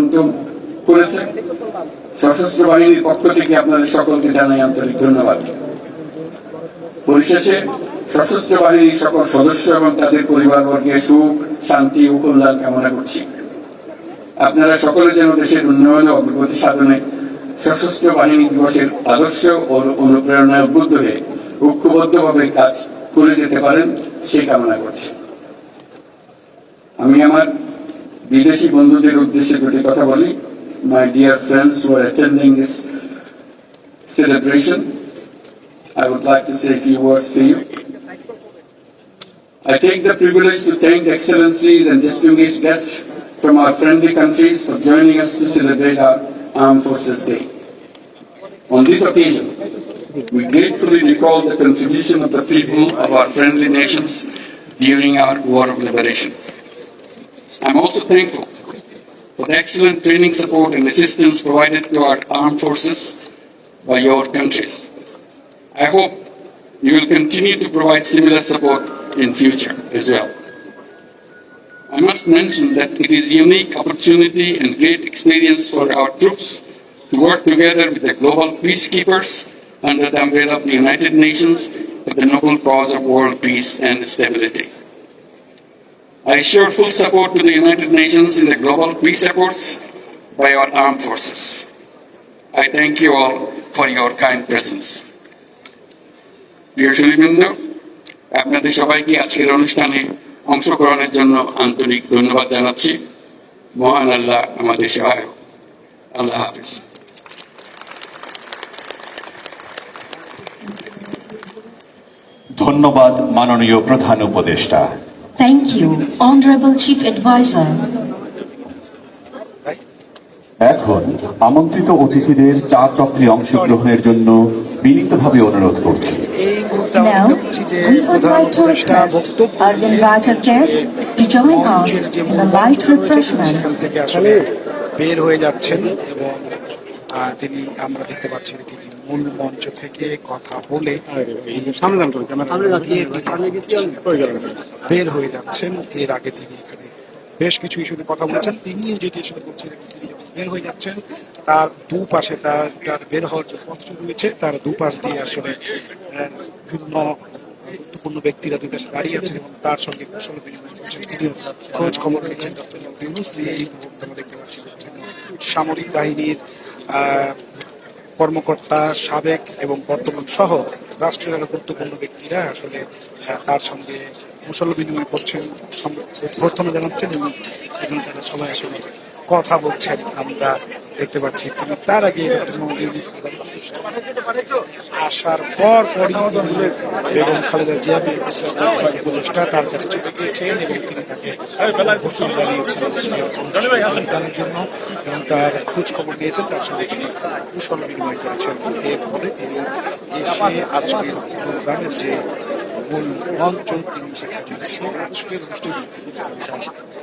নিমন্ত্রণ করেছেন। সশস্ত্র বাহিনীর পক্ষ থেকে আপনাদের সকলকে জানাই আন্তরিক ধন্যবাদ। পরিশেষে সশস্ত্র বাহিনীর সকল সদস্য এবং তাদের পরিবারবর্গের সুখ, শান্তি ও কল্যাণ কামনা করছি। আপনারা সকলে যেন দেশের উন্নয়ন ও অগ্রগতি সাধনে সশস্ত্র বাহিনী দিবসের আদর্শ ও অনুপ্রেরণায় উদ্বুদ্ধ হয়ে ঐক্যবদ্ধভাবে কাজ করে যেতে পারেন সেই কামনা করছি। আমি আমার বিদেশি বন্ধুদের উদ্দেশ্যে দুটি কথা বলি my dear friends who are attending this celebration I would like to say a few words to you. I take the privilege to thank the excellencies and distinguished guests from our friendly countries for joining us to celebrate our Armed Forces Day. On this occasion, we gratefully recall the contribution of the people of our friendly nations during our War of Liberation. I'm also thankful for the excellent training support and assistance provided to our armed forces by your countries. I hope you will continue to provide similar support in future as well. I must mention that it is a unique opportunity and great experience for our troops to work together with the global peacekeepers under the umbrella of the United Nations for the noble cause of world peace and stability. I assure full support to the United Nations in the global peace efforts by our armed forces. I thank you all for your kind presence. প্রিয় সুদীবৃন্দ আপনাদের সবাইকে আজকের অনুষ্ঠানে অংশগ্রহণের জন্য আন্তরিক ধন্যবাদ জানাচ্ছি মহান আল্লাহ আমাদের সহায়ক আল্লাহ হাফিজ ধন্যবাদ মাননীয় প্রধান উপদেষ্টা Thank you, Honorable Chief Advisor. এখন আমন্ত্রিত অতিথিদের চা চক্রে অংশগ্রহণের জন্য বিনীতভাবে অনুরোধ করছি এই মুহূর্তে আমরা যে প্রধান উপদেষ্টা বক্তব্য যে থেকে আসলে বের হয়ে যাচ্ছেন এবং তিনি আমরা দেখতে পাচ্ছি তিনি মূল মঞ্চ থেকে কথা বলে বের হয়ে যাচ্ছেন এর আগে তিনি এখানে বেশ কিছু ইস্যুতে কথা বলছেন। তিনিও যেটি আসলে বলছিলেন তিনি যখন বের হয়ে যাচ্ছেন তার দুপাশে তার তার বের হওয়ার যে পথটি রয়েছে তার দুপাশ দিয়ে আসলে বিভিন্ন গুরুত্বপূর্ণ ব্যক্তিরা দুই পাশে দাঁড়িয়ে আছেন এবং তার সঙ্গে কুশল বিনিময় করছেন। তিনিও খোঁজ খবর নিচ্ছেন ডক্টর ইউনুস এই মুহূর্তে আমরা দেখতে পাচ্ছি সামরিক বাহিনীর আহ, কর্মকর্তা, সাবেক এবং বর্তমান সহ রাষ্ট্রের আরও গুরুত্বপূর্ণ ব্যক্তিরা আসলে তার সঙ্গে কুশল বিনিময় করছেন অভ্যর্থনা জানাচ্ছেন এবং সেখানে তারা সবাই আসলে কথা বলছেন। আমরা দেখতে পাচ্ছি তিনি তার আগে ডক্টর মোহাম্মদ আসার পর পরই তিনি বেগম খালেদা জিয়া উপদেষ্টা তার কাছে চলে গিয়েছেন এবং তিনি তাকে জানিয়েছেন আজকের যোগদানের জন্য এবং তার খোঁজ খবর নিয়েছেন, তার সঙ্গে তিনি কুশল বিনিময় করেছেন। এরপরে তিনি এসে আজকের প্রোগ্রামের যে মূল মঞ্চ, তিনি সেখানে আজকের থেকে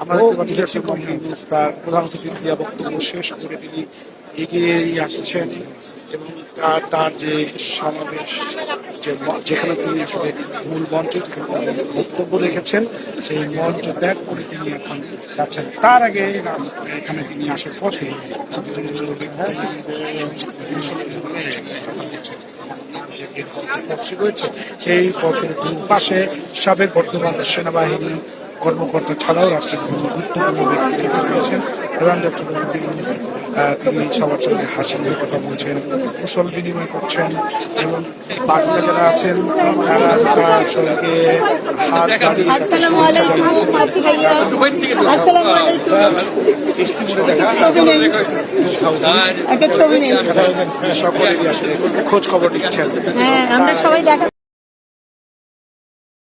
আমরা দেখতে তার প্রধান অতিথি দিয়া বক্তব্য শেষ করে তিনি এগিয়ে আসছেন এবং তার তার যে সমাবেশ, যে যেখানে তিনি আসলে মূল মঞ্চ বক্তব্য রেখেছেন, সেই মঞ্চ ত্যাগ করে তিনি এখন যাচ্ছেন। তার আগে এখানে তিনি আসার পথে সেই পথের দুপাশে সাবেক বর্তমান সেনাবাহিনী কর্মকর্তা ছাড়াও রাষ্ট্রের বিভিন্ন গুরুত্বপূর্ণ ব্যক্তিরা রয়েছেন। প্রধান ডক্টর মোহাম্মদ তিনি সবার সঙ্গে হাসি মুখে কথা বলছেন কুশল বিনিময় করছেন এবং বাকিরা যারা আছেন তারা তার সঙ্গে হাত সকলেরই আসলে খোঁজ খবর নিচ্ছেন। হ্যাঁ আমরা সবাই দেখা